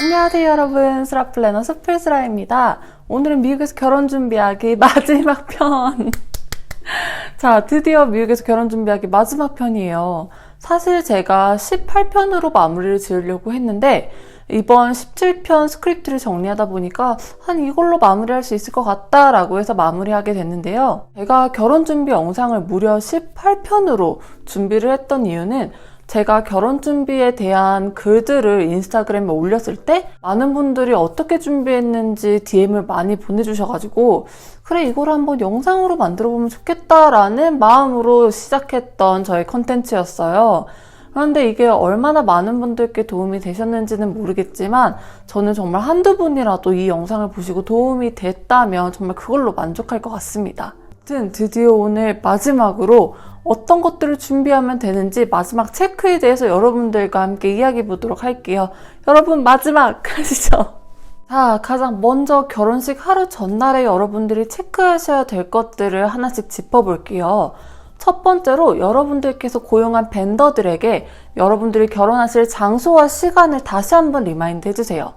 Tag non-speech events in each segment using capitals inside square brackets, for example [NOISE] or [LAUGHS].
안녕하세요 여러분 스라 플래너 스플스라입니다 오늘은 미국에서 결혼 준비하기 [LAUGHS] 마지막 편 자, 드디어 미국에서 결혼 준비하기 마지막 편이에요. 사실 제가 18편으로 마무리를 지으려고 했는데, 이번 17편 스크립트를 정리하다 보니까 한 이걸로 마무리할 수 있을 것 같다라고 해서 마무리하게 됐는데요. 제가 결혼 준비 영상을 무려 18편으로 준비를 했던 이유는 제가 결혼 준비에 대한 글들을 인스타그램에 올렸을 때 많은 분들이 어떻게 준비했는지 DM을 많이 보내주셔가지고 그래 이걸 한번 영상으로 만들어 보면 좋겠다라는 마음으로 시작했던 저의 컨텐츠였어요. 그런데 이게 얼마나 많은 분들께 도움이 되셨는지는 모르겠지만 저는 정말 한두 분이라도 이 영상을 보시고 도움이 됐다면 정말 그걸로 만족할 것 같습니다. 아무튼 드디어 오늘 마지막으로 어떤 것들을 준비하면 되는지 마지막 체크에 대해서 여러분들과 함께 이야기해 보도록 할게요. 여러분 마지막 [LAUGHS] 하시죠. 자, 가장 먼저 결혼식 하루 전날에 여러분들이 체크하셔야 될 것들을 하나씩 짚어볼게요. 첫 번째로 여러분들께서 고용한 벤더들에게 여러분들이 결혼하실 장소와 시간을 다시 한번 리마인드 해주세요.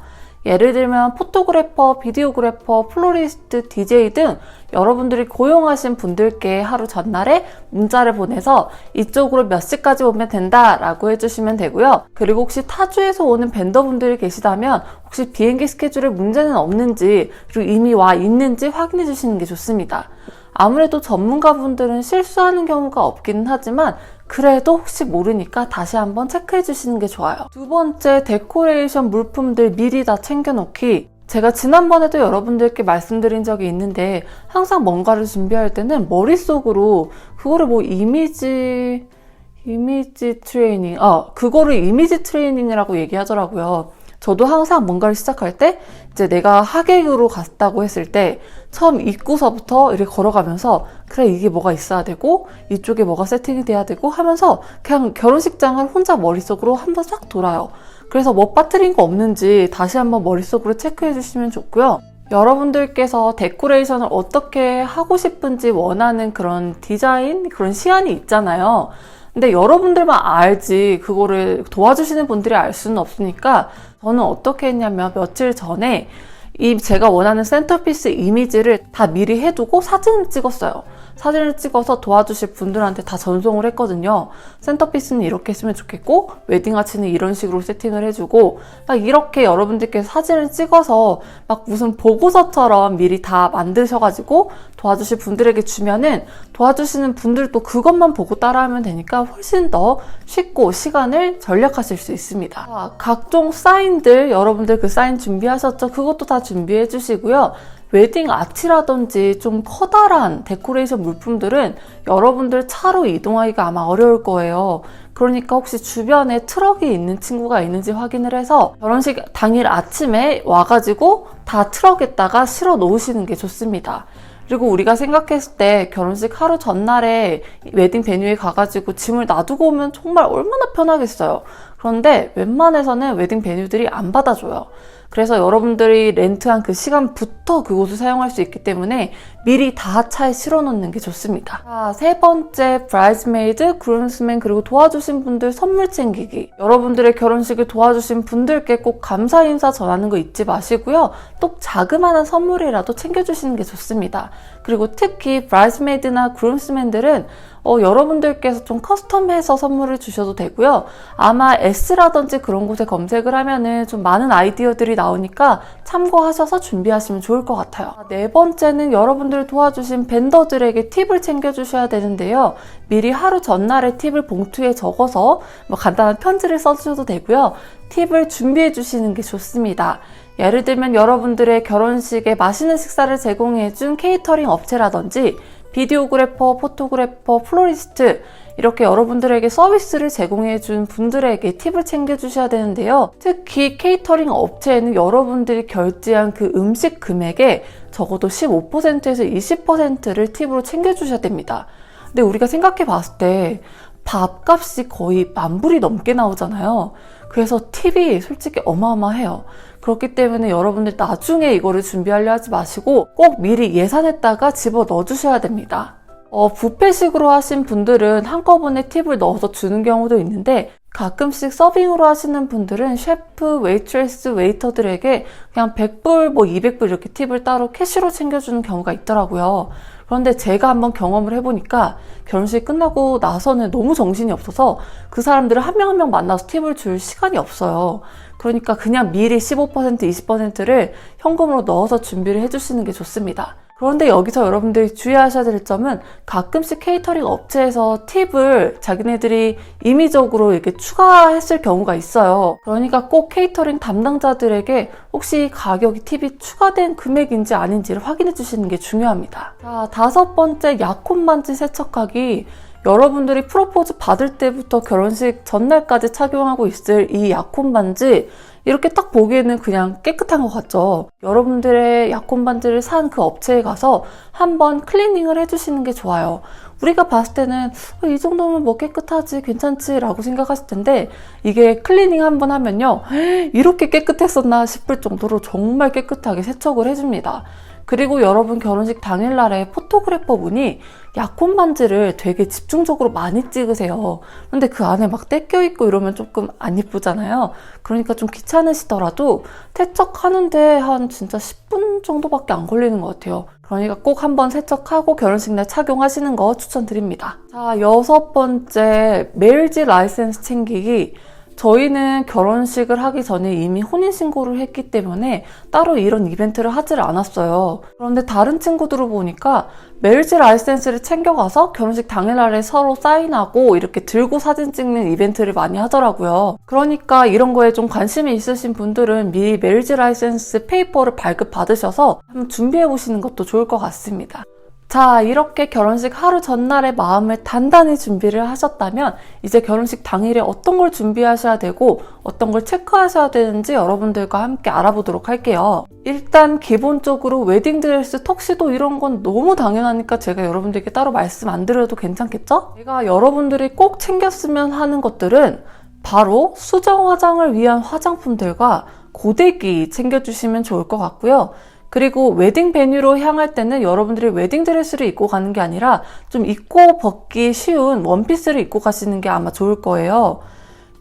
예를 들면 포토그래퍼, 비디오그래퍼, 플로리스트, DJ 등 여러분들이 고용하신 분들께 하루 전날에 문자를 보내서 이쪽으로 몇 시까지 오면 된다라고 해주시면 되고요. 그리고 혹시 타주에서 오는 벤더분들이 계시다면 혹시 비행기 스케줄에 문제는 없는지 그리고 이미 와 있는지 확인해 주시는 게 좋습니다. 아무래도 전문가분들은 실수하는 경우가 없기는 하지만 그래도 혹시 모르니까 다시 한번 체크해 주시는 게 좋아요. 두 번째, 데코레이션 물품들 미리 다 챙겨놓기. 제가 지난번에도 여러분들께 말씀드린 적이 있는데 항상 뭔가를 준비할 때는 머릿속으로 그거를 뭐 이미지 이미지 트레이닝 아 그거를 이미지 트레이닝이라고 얘기하더라고요. 저도 항상 뭔가를 시작할 때 이제 내가 하객으로 갔다고 했을 때 처음 입구서부터 이렇게 걸어가면서 그래 이게 뭐가 있어야 되고 이쪽에 뭐가 세팅이 돼야 되고 하면서 그냥 결혼식장을 혼자 머릿속으로 한번 싹 돌아요. 그래서 뭐 빠뜨린 거 없는지 다시 한번 머릿속으로 체크해 주시면 좋고요. 여러분들께서 데코레이션을 어떻게 하고 싶은지 원하는 그런 디자인, 그런 시안이 있잖아요. 근데 여러분들만 알지 그거를 도와주시는 분들이 알 수는 없으니까 저는 어떻게 했냐면 며칠 전에 이 제가 원하는 센터피스 이미지를 다 미리 해두고 사진을 찍었어요. 사진을 찍어서 도와주실 분들한테 다 전송을 했거든요. 센터피스는 이렇게 했으면 좋겠고 웨딩 아치는 이런 식으로 세팅을 해주고 막 이렇게 여러분들께서 사진을 찍어서 막 무슨 보고서처럼 미리 다 만드셔가지고 도와주실 분들에게 주면은 도와주시는 분들도 그것만 보고 따라하면 되니까 훨씬 더 쉽고 시간을 절약하실 수 있습니다. 자, 각종 사인들 여러분들 그 사인 준비하셨죠? 그것도 다 준비해 주시고요. 웨딩 아치라든지 좀 커다란 데코레이션 물품들은 여러분들 차로 이동하기가 아마 어려울 거예요. 그러니까 혹시 주변에 트럭이 있는 친구가 있는지 확인을 해서 결혼식 당일 아침에 와가지고 다 트럭에다가 실어 놓으시는 게 좋습니다. 그리고 우리가 생각했을 때 결혼식 하루 전날에 웨딩 베뉴에 가가지고 짐을 놔두고 오면 정말 얼마나 편하겠어요. 그런데 웬만해서는 웨딩 베뉴들이 안 받아줘요. 그래서 여러분들이 렌트한 그 시간부터 그곳을 사용할 수 있기 때문에 미리 다 차에 실어놓는 게 좋습니다. 자, 세 번째, 브라이즈메이드, 그룸스맨 그리고 도와주신 분들 선물 챙기기. 여러분들의 결혼식을 도와주신 분들께 꼭 감사 인사 전하는 거 잊지 마시고요. 또 자그마한 선물이라도 챙겨주시는 게 좋습니다. 그리고 특히 브라이즈메이드나 그룸스맨들은 어, 여러분들께서 좀 커스텀해서 선물을 주셔도 되고요. 아마 S라든지 그런 곳에 검색을 하면은 좀 많은 아이디어들이 나오니까 참고하셔서 준비하시면 좋을 것 같아요. 네 번째는 여러분들 도와주신 벤더들에게 팁을 챙겨주셔야 되는데요. 미리 하루 전날에 팁을 봉투에 적어서 뭐 간단한 편지를 써주셔도 되고요. 팁을 준비해 주시는 게 좋습니다. 예를 들면 여러분들의 결혼식에 맛있는 식사를 제공해준 케이터링 업체라든지 비디오그래퍼, 포토그래퍼, 플로리스트 이렇게 여러분들에게 서비스를 제공해준 분들에게 팁을 챙겨주셔야 되는데요. 특히 케이터링 업체에는 여러분들이 결제한 그 음식 금액에 적어도 15%에서 20%를 팁으로 챙겨주셔야 됩니다. 근데 우리가 생각해 봤을 때 밥값이 거의 만 불이 넘게 나오잖아요. 그래서 팁이 솔직히 어마어마해요. 그렇기 때문에 여러분들 나중에 이거를 준비하려 하지 마시고 꼭 미리 예산했다가 집어 넣어 주셔야 됩니다. 어, 부페식으로 하신 분들은 한꺼번에 팁을 넣어서 주는 경우도 있는데 가끔씩 서빙으로 하시는 분들은 셰프, 웨이트레스, 웨이터들에게 그냥 100불, 뭐 200불 이렇게 팁을 따로 캐시로 챙겨주는 경우가 있더라고요. 그런데 제가 한번 경험을 해보니까 결혼식 끝나고 나서는 너무 정신이 없어서 그 사람들을 한 명 한 명 만나서 팁을 줄 시간이 없어요. 그러니까 그냥 미리 15%, 20%를 현금으로 넣어서 준비를 해주시는 게 좋습니다. 그런데 여기서 여러분들이 주의하셔야 될 점은 가끔씩 케이터링 업체에서 팁을 자기네들이 임의적으로 이렇게 추가했을 경우가 있어요. 그러니까 꼭 케이터링 담당자들에게 혹시 가격이 팁이 추가된 금액인지 아닌지를 확인해 주시는 게 중요합니다. 자, 다섯 번째 약혼 반지 세척하기. 여러분들이 프로포즈 받을 때부터 결혼식 전날까지 착용하고 있을 이 약혼 반지 이렇게 딱 보기에는 그냥 깨끗한 것 같죠. 여러분들의 약혼 반지를 산 그 업체에 가서 한번 클리닝을 해주시는 게 좋아요. 우리가 봤을 때는 어, 이 정도면 뭐 깨끗하지, 괜찮지 라고 생각하실 텐데 이게 클리닝 한 번 하면요. 이렇게 깨끗했었나 싶을 정도로 정말 깨끗하게 세척을 해줍니다. 그리고 여러분 결혼식 당일날에 포토그래퍼 분이 약혼 반지를 되게 집중적으로 많이 찍으세요. 근데 그 안에 막 떼껴 있고 이러면 조금 안 이쁘잖아요. 그러니까 좀 귀찮으시더라도 세척하는데 한 진짜 10분 정도밖에 안 걸리는 것 같아요. 그러니까 꼭 한번 세척하고 결혼식 날 착용하시는 거 추천드립니다. 자, 여섯 번째, 메일지 라이센스 챙기기. 저희는 결혼식을 하기 전에 이미 혼인신고를 했기 때문에 따로 이런 이벤트를 하지를 않았어요. 그런데 다른 친구들을 보니까 메일지 라이센스를 챙겨가서 결혼식 당일날에 서로 사인하고 이렇게 들고 사진 찍는 이벤트를 많이 하더라고요. 그러니까 이런 거에 좀 관심이 있으신 분들은 미리 메일지 라이센스 페이퍼를 발급 받으셔서 한번 준비해 보시는 것도 좋을 것 같습니다. 자, 이렇게 결혼식 하루 전날에 마음을 단단히 준비를 하셨다면 이제 결혼식 당일에 어떤 걸 준비하셔야 되고 어떤 걸 체크하셔야 되는지 여러분들과 함께 알아보도록 할게요. 일단 기본적으로 웨딩드레스, 턱시도 이런 건 너무 당연하니까 제가 여러분들께 따로 말씀 안 드려도 괜찮겠죠? 제가 여러분들이 꼭 챙겼으면 하는 것들은 바로 수정 화장을 위한 화장품들과 고데기 챙겨주시면 좋을 것 같고요. 그리고 웨딩 베뉴로 향할 때는 여러분들이 웨딩 드레스를 입고 가는 게 아니라 좀 입고 벗기 쉬운 원피스를 입고 가시는 게 아마 좋을 거예요.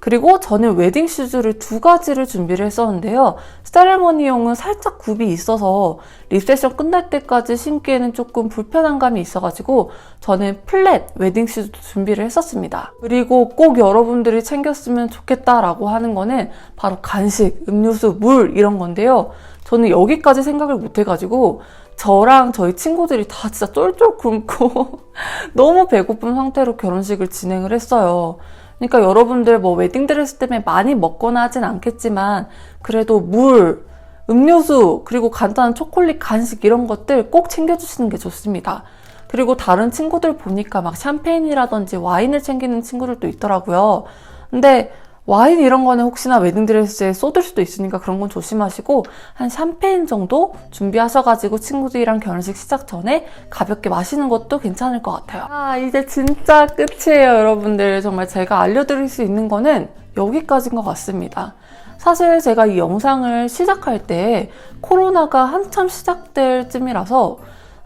그리고 저는 웨딩 슈즈를 두 가지를 준비를 했었는데요. 세레머니용은 살짝 굽이 있어서 리셉션 끝날 때까지 신기에는 조금 불편한 감이 있어가지고 저는 플랫 웨딩 슈즈 준비를 했었습니다. 그리고 꼭 여러분들이 챙겼으면 좋겠다라고 하는 거는 바로 간식, 음료수, 물 이런 건데요. 저는 여기까지 생각을 못 해가지고 저랑 저희 친구들이 다 진짜 쫄쫄 굶고 [LAUGHS] 너무 배고픈 상태로 결혼식을 진행을 했어요. 그러니까 여러분들 뭐 웨딩드레스 때문에 많이 먹거나 하진 않겠지만 그래도 물, 음료수, 그리고 간단한 초콜릿, 간식 이런 것들 꼭 챙겨주시는 게 좋습니다. 그리고 다른 친구들 보니까 막 샴페인이라든지 와인을 챙기는 친구들도 있더라고요. 근데 와인 이런 거는 혹시나 웨딩드레스에 쏟을 수도 있으니까 그런 건 조심하시고 한 샴페인 정도 준비하셔가지고 친구들이랑 결혼식 시작 전에 가볍게 마시는 것도 괜찮을 것 같아요. 아 이제 진짜 끝이에요 여러분들. 정말 제가 알려드릴 수 있는 거는 여기까지인 것 같습니다. 사실 제가 이 영상을 시작할 때 코로나가 한참 시작될 쯤이라서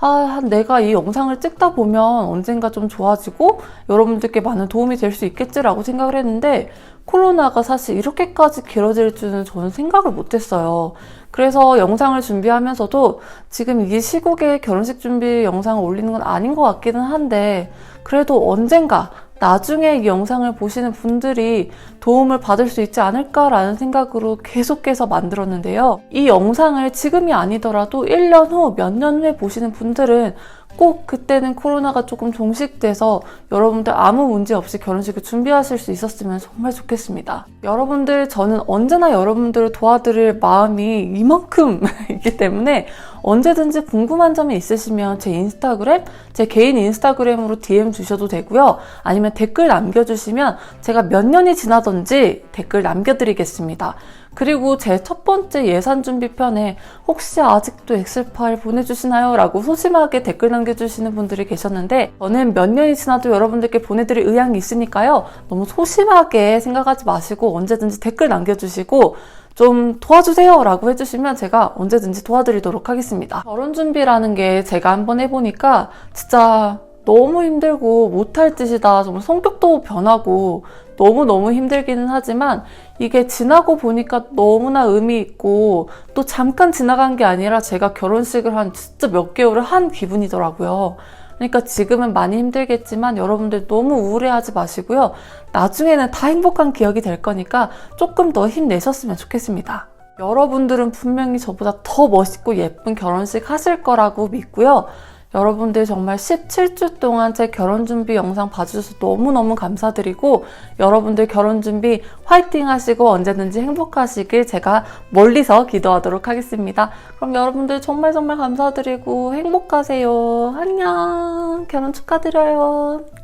아, 내가 이 영상을 찍다 보면 언젠가 좀 좋아지고 여러분들께 많은 도움이 될 수 있겠지라고 생각을 했는데 코로나가 사실 이렇게까지 길어질 줄은 저는 생각을 못 했어요. 그래서 영상을 준비하면서도 지금 이 시국에 결혼식 준비 영상을 올리는 건 아닌 것 같기는 한데 그래도 언젠가 나중에 이 영상을 보시는 분들이 도움을 받을 수 있지 않을까라는 생각으로 계속해서 만들었는데요. 이 영상을 지금이 아니더라도 1년 후, 몇 년 후에 보시는 분들은 꼭 그때는 코로나가 조금 종식돼서 여러분들 아무 문제 없이 결혼식을 준비하실 수 있었으면 정말 좋겠습니다. 여러분들, 저는 언제나 여러분들을 도와드릴 마음이 이만큼 [LAUGHS] 있기 때문에 언제든지 궁금한 점이 있으시면 제 인스타그램, 제 개인 인스타그램으로 DM 주셔도 되고요. 아니면 댓글 남겨주시면 제가 몇 년이 지나던지 댓글 남겨드리겠습니다. 그리고 제 첫 번째 예산 준비 편에 혹시 아직도 엑셀 파일 보내주시나요? 라고 소심하게 댓글 남겨주시는 분들이 계셨는데 저는 몇 년이 지나도 여러분들께 보내드릴 의향이 있으니까요. 너무 소심하게 생각하지 마시고 언제든지 댓글 남겨주시고 좀 도와주세요 라고 해주시면 제가 언제든지 도와드리도록 하겠습니다. 결혼 준비라는 게 제가 한번 해보니까 진짜 너무 힘들고 못할 짓이다. 정말 성격도 변하고 너무너무 힘들기는 하지만 이게 지나고 보니까 너무나 의미 있고 또 잠깐 지나간 게 아니라 제가 결혼식을 한 진짜 몇 개월을 한 기분이더라고요. 그러니까 지금은 많이 힘들겠지만 여러분들 너무 우울해하지 마시고요. 나중에는 다 행복한 기억이 될 거니까 조금 더 힘내셨으면 좋겠습니다. 여러분들은 분명히 저보다 더 멋있고 예쁜 결혼식 하실 거라고 믿고요. 여러분들 정말 17주 동안 제 결혼 준비 영상 봐주셔서 너무너무 감사드리고 여러분들 결혼 준비 화이팅 하시고 언제든지 행복하시길 제가 멀리서 기도하도록 하겠습니다. 그럼 여러분들 정말 정말 감사드리고 행복하세요. 안녕. 결혼 축하드려요.